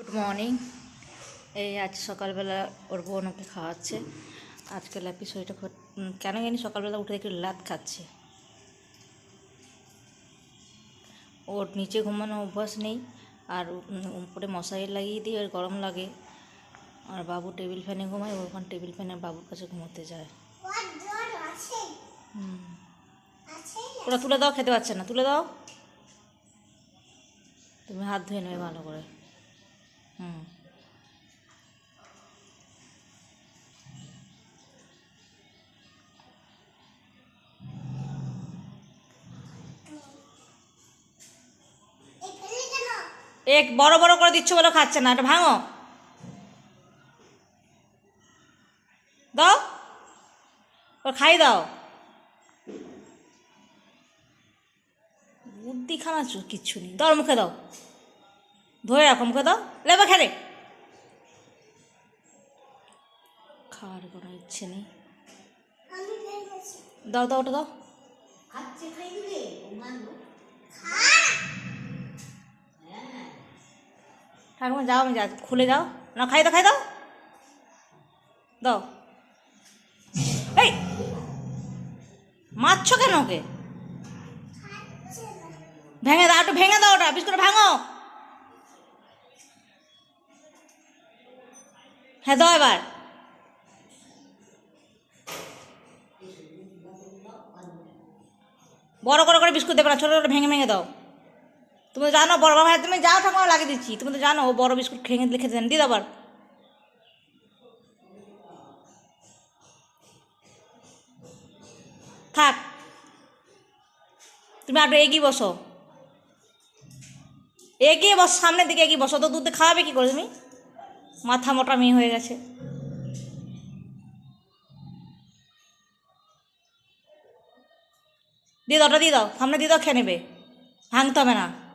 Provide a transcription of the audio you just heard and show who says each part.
Speaker 1: Good morning এই আজ সকালবেলা ওর বোন ওকে খাওয়াচ্ছে। আজকে ল্যাপি শরীরটা কেন জানি সকালবেলা উঠে দেখি লাত খাচ্ছে। ওর নিচে ঘুমানো অভ্যাস নেই। আর উপরে মশারি লাগিয়ে দিই আর গরম লাগে। আর বাবু টেবিল ফ্যানে ঘুমায় ওখানে টেবিল ফ্যানে বাবুর কাছে ঘুমোতে যায়। ওরা তুলে দাও খেতে পারছে না। তুলে দাও। তুমি হাত ধুয়ে নেবে ভালো করে। এক বড় বড় করে দিচ্ছ বলে খাচ্ছে না, এটা ভাঙো। দাও। ও খাই দাও। বুদ্ধি খানা কিচ্ছু নেই। দাও, মুখে দাও। ধরে রাখো, মুখে দাও। লেবা খেলে। খাওয়ার কোনো ইচ্ছে নেই। দাও দাও, ওটা দাও। ঠাকুমা যাও আমি যা, খুলে যাও। না, খাই দাও খাই দাও। দাও। এই! মারছো কেন ওকে? ভেঙে দাও, একটু ভেঙে দাও ওটা, বিস্কুট ভাঙো। হ্যাঁ দাও এবার। বড় করে করে বিস্কুট দেবে না, ছোটো ছোটো ভেঙে ভেঙে দাও। তুমি জানো, বড় ভাই তুমি যাও ঠাকুমা লাগিয়ে দিচ্ছি। তুমি তো জানো, ও বড় বিস্কুট খেয়ে দিলে খেতে দেন। দিয়ে আবার। থাক। তুমি আর এগিয়ে বসো। এগিয়ে বস, সামনের দিকে এগিয়ে বসো। তো দুধ খাওয়াবে কি করে তুমি? মাথা মোটা মেয়ে হয়ে গেছে। দিয়ে দাও, ওটা দিয়ে দাও। সামনে দিয়ে দাও, খেয়ে নেবে। ভাঙতে হবে না।